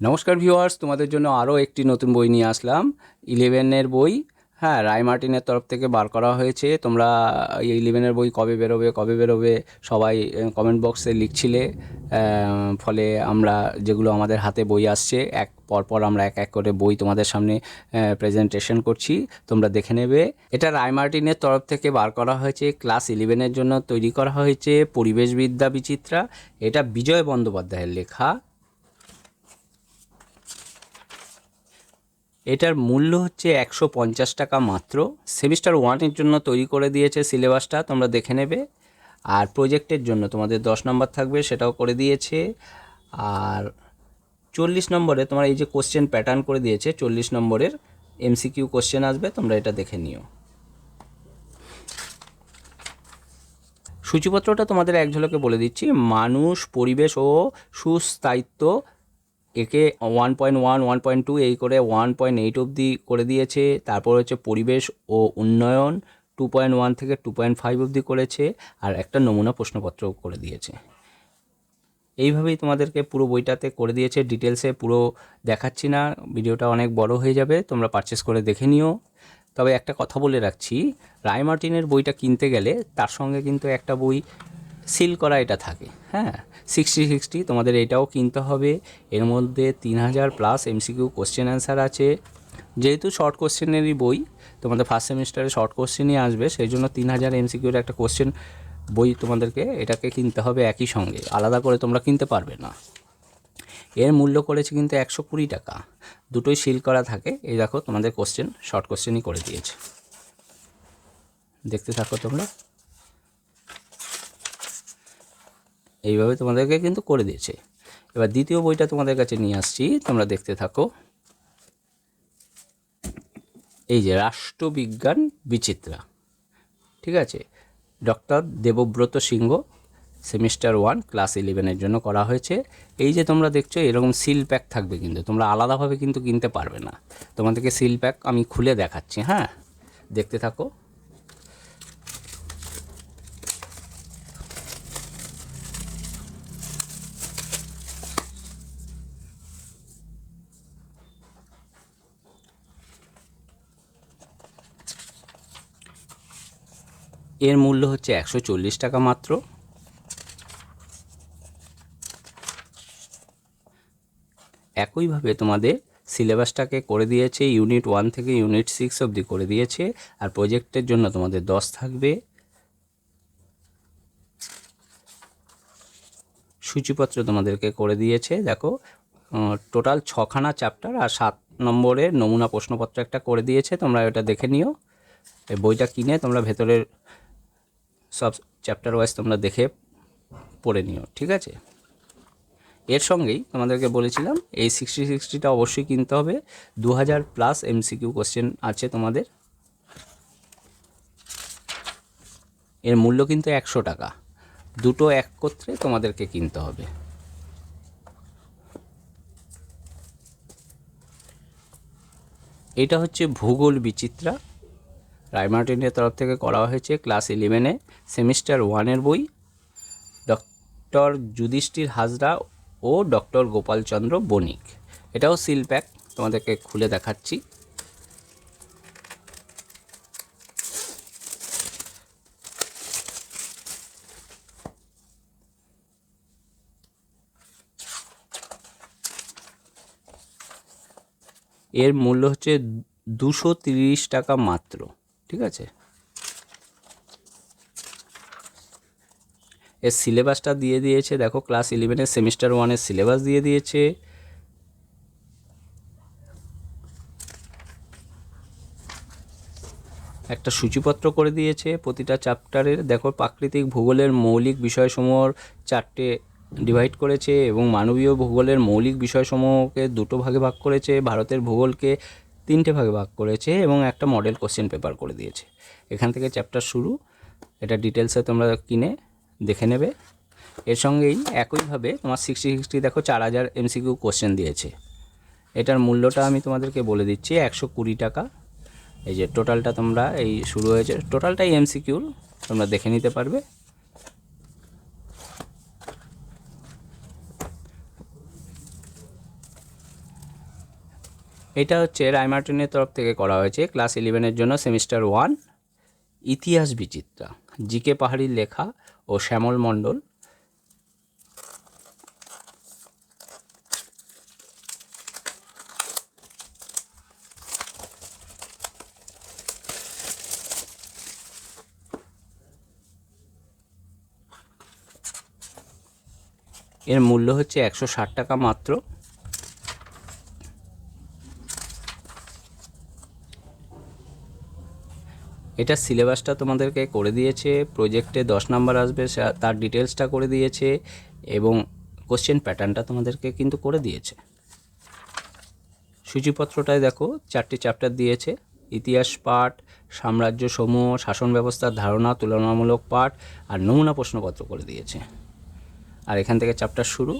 নমস্কার ভিউয়ার্স, তোমাদের জন্য আরও একটি নতুন বই নিয়ে আসলাম। ইলেভেনের বই হ্যাঁ রায় মার্টিনের তরফ থেকে বার করা হয়েছে। তোমরা এই ইলেভেনের বই কবে বেরোবে কবে বেরোবে, সবাই কমেন্ট বক্সে লিখছিলে। ফলে আমরা যেগুলো আমাদের হাতে বই আসছে, এক, পরপর আমরা এক এক করে বই তোমাদের সামনে প্রেজেন্টেশন করছি, তোমরা দেখে নেবে। এটা রায় মার্টিনের তরফ থেকে বার করা হয়েছে, ক্লাস ইলেভেনের জন্য তৈরি করা হয়েছে, পরিবেশবিদ্যা বিচিত্রা। এটা বিজয় বন্দ্যোপাধ্যায়ের লেখা। এটার মূল্য হচ্ছে একশো পঞ্চাশ টাকা মাত্র। সেমিস্টার ওয়ানের জন্য তৈরি করে দিয়েছে সিলেবাসটা, তোমরা দেখে নেবে। আর প্রজেক্টের জন্য তোমাদের দশ নম্বর থাকবে, সেটাও করে দিয়েছে। আর চল্লিশ নম্বরে তোমার এই যে কোশ্চেন প্যাটার্ন করে দিয়েছে, চল্লিশ নম্বরের এমসিকিউ কোশ্চেন আসবে, তোমরা এটা দেখে নিও। সূচিপত্রটা তোমাদের এক ঝলকে বলে দিচ্ছি। মানুষ, পরিবেশ ও সুস্থায়িত্ব একে one point one one point two এই করে ওয়ান পয়েন্ট এইট অবধি করে দিয়েছে। তারপর হচ্ছে পরিবেশ ও উন্নয়ন টু পয়েন্ট ওয়ান থেকে টু পয়েন্ট ফাইভ অবধি করেছে আর একটা নমুনা প্রশ্নপত্র করে দিয়েছে। এইভাবেই তোমাদেরকে পুরো বইটাতে করে দিয়েছে। ডিটেলসে পুরো দেখাচ্ছি না, ভিডিওটা অনেক বড় হয়ে যাবে, তোমরা পারচেস করে দেখে নিও। তবে একটা কথা বলে রাখছি, রায় মার্টিনের বইটা কিনতে গেলে তার সঙ্গে কিন্তু একটা বই সিল করা এটা থাকে। হ্যাঁ সিক্সটি সিক্সটি তোমাদের এটাও কিনতে হবে। এর মধ্যে তিন হাজার প্লাস এমসিকিউ কোশ্চেন অ্যান্সার আছে। যেহেতু শর্ট কোশ্চেনেরই বই, তোমাদের ফার্স্ট সেমিস্টারে শর্ট কোশ্চেনই আসবে, সেই জন্য তিন হাজার এমসিকিউর একটা কোশ্চেন বই তোমাদেরকে এটাকে কিনতে হবে একই সঙ্গে। আলাদা করে তোমরা কিনতে পারবে না। এর মূল্য করেছে কিন্তু একশো কুড়ি টাকা। দুটোই সিল করা থাকে। এই দেখো তোমাদের কোশ্চেন শর্ট কোশ্চেনই করে দিয়েছে। দেখতে থাকো তোমরা। এইভাবে তোমাদেরকে কিন্তু করে দিয়েছে। এবার দ্বিতীয় বইটা তোমাদের কাছে নিয়ে আসছি, তোমরা দেখতে থাকো। এই যে রাষ্ট্রবিজ্ঞান বিচিত্রা, ঠিক আছে? Doctor Debabrata Singha, semester one, class ইলেভেনের জন্য করা হয়েছে। এই যে তোমরা দেখছ, এরকম সিল প্যাক থাকবে কিন্তু, তোমরা আলাদাভাবে কিন্তু কিনতে পারবে না। তোমাদেরকে সিল প্যাক আমি খুলে দেখাচ্ছি হ্যাঁ? দেখতে থাকো। এর মূল্য হচ্ছে একশো চল্লিশ টাকা মাত্র। একইভাবে তোমাদের সিলেবাসটাকে করে দিয়েছে ইউনিট ওয়ান থেকে ইউনিট সিক্স অবধি করে দিয়েছে, আর প্রজেক্টের জন্য তোমাদের দশ থাকবে। সূচিপত্র তোমাদেরকে করে দিয়েছে, দেখো টোটাল ছখানা চ্যাপ্টার আর সাত নম্বরের নমুনা প্রশ্নপত্র একটা করে দিয়েছে, তোমরা এটা দেখে নিও। বইটা কিনে তোমরা ভেতরের সব চ্যাপ্টার ওয়াইজ তোমরা দেখে পড়ে নিও, ঠিক আছে? এর সঙ্গেই তোমাদেরকে বলেছিলাম, এই সিক্সটি সিক্সটিটা অবশ্যই কিনতে হবে। দু হাজার প্লাস এমসিকিউ কোশ্চেন আছে তোমাদের। এর মূল্য কিন্তু একশো টাকা। দুটো একত্রে তোমাদেরকে কিনতে হবে। এটা হচ্ছে ভূগোল বিচিত্রা। রায়মার্টিনের তরফ থেকে করা হয়েছে ক্লাস ইলেভেনে সেমিস্টার ওয়ানের বই, ডক্টর যুধিষ্ঠির হাজরা ও ডক্টর গোপালচন্দ্র বণিক। এটাও সিল প্যাক, তোমাদেরকে খুলে দেখাচ্ছি। এর মূল্য হচ্ছে দুশো টাকা মাত্র, ঠিক আছে? এর সিলেবাসটা দিয়ে দিয়েছে। দেখো ক্লাস ইলেভেনের সেমিস্টার ওয়ানের সিলেবাস দিয়ে দিয়েছে। একটা সূচিপত্র করে দিয়েছে প্রতিটা চ্যাপ্টারের দেখো, প্রাকৃতিক ভূগোলের মৌলিক বিষয়সমূহর চারটে ডিভাইড করেছে এবং মানবীয় ভূগোলের মৌলিক বিষয়সমূহকে দুটো ভাগে ভাগ করেছে। ভারতের ভূগোলকে তিনটে ভাগে ভাগ করেছে এবং একটা মডেল কোশ্চেন পেপার করে দিয়েছে। এখান থেকে চ্যাপ্টার শুরু। এটা ডিটেলসে তোমরা কিনে দেখে নেবে। এর সঙ্গেই একইভাবে তোমার সিক্সটি সিক্সটি দেখো চার হাজার এমসিকিউ কোশ্চেন দিয়েছে। এটার মূল্যটা আমি তোমাদেরকে বলে দিচ্ছি একশো কুড়ি টাকা। এই যে টোটালটা তোমরা এই শুরু হয়েছে। টোটালটাই এমসিকিউর তোমরা দেখে নিতে পারবে। এটা হচ্ছে রায়মার্টিনের তরফ থেকে করা হয়েছে। ক্লাস ইলেভেনের জন্য সেমিস্টার ওয়ান, ইতিহাস বিচিত্রা। জিকে পাহাড়ির লেখা ও শ্যামল মণ্ডল। এর মূল্য হচ্ছে একশো ষাট টাকা মাত্র। এটা সিলেবাসটা তোমাদেরকে করে দিয়েছে প্রজেক্টে দশ নাম্বার আসবে তার ডিটেলসটা করে দিয়েছে এবং কোশ্চেন প্যাটার্নটা তোমাদেরকে কিন্তু করে দিয়েছে। সূচিপত্রটায় দেখো, চারটি চ্যাপ্টার দিয়েছে, ইতিহাস পাঠ, সাম্রাজ্য সমূহ, শাসন ব্যবস্থার ধারণা, তুলনামূলক পাঠ আর নমুনা প্রশ্নপত্র করে দিয়েছে। আর এখান থেকে চ্যাপ্টার শুরু,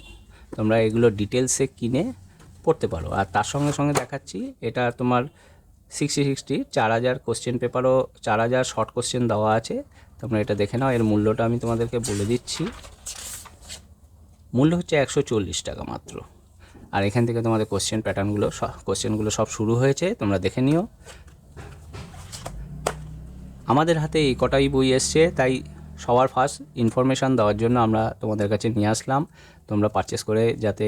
তোমরা এগুলো ডিটেলসে কিনে পড়তে পারো। আর তার সঙ্গে সঙ্গে দেখাচ্ছি, এটা তোমার সিক্সটি সিক্সটি চার হাজার কোশ্চেন পেপারও চার হাজার শর্ট কোশ্চেন দেওয়া আছে। তোমরা এটা দেখে নাও, এর মূল্যটা আমি তোমাদেরকে বলে দিচ্ছি। মূল্য হচ্ছে একশো চল্লিশ টাকা মাত্র। আর এখান থেকে তোমাদের কোশ্চেন প্যাটার্নগুলো কোশ্চেনগুলো সব শুরু হয়েছে, তোমরা দেখে নিও। আমাদের হাতে এই কটাই বই এসছে, তাই সবার ফার্স্ট ইনফরমেশান দেওয়ার জন্য আমরা তোমাদের কাছে নিয়ে আসলাম। তোমরা পারচেস করে যাতে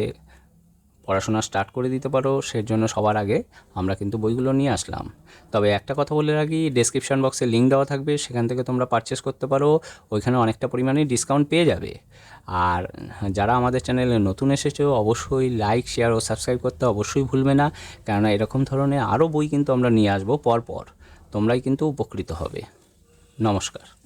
পড়াশোনা স্টার্ট করে দিতে পারো সেই জন্য সবার আগে আমরা কিন্তু বইগুলো নিয়ে আসলাম। তবে একটা কথা বলে রাখি ডেসক্রিপশন বক্সে লিঙ্ক দেওয়া থাকবে, সেখান থেকে তোমরা পারচেস করতে পারো, ওইখানে অনেকটা পরিমাণে ডিসকাউন্ট পেয়ে যাবে। আর যারা আমাদের চ্যানেলে নতুন এসেছ, অবশ্যই লাইক শেয়ার ও সাবস্ক্রাইব করতে অবশ্যই ভুলবে না, কেননা এরকম ধরনের আরও বই কিন্তু আমরা নিয়ে আসব পরপর। তোমরাই কিন্তু উপকৃত হবে। নমস্কার।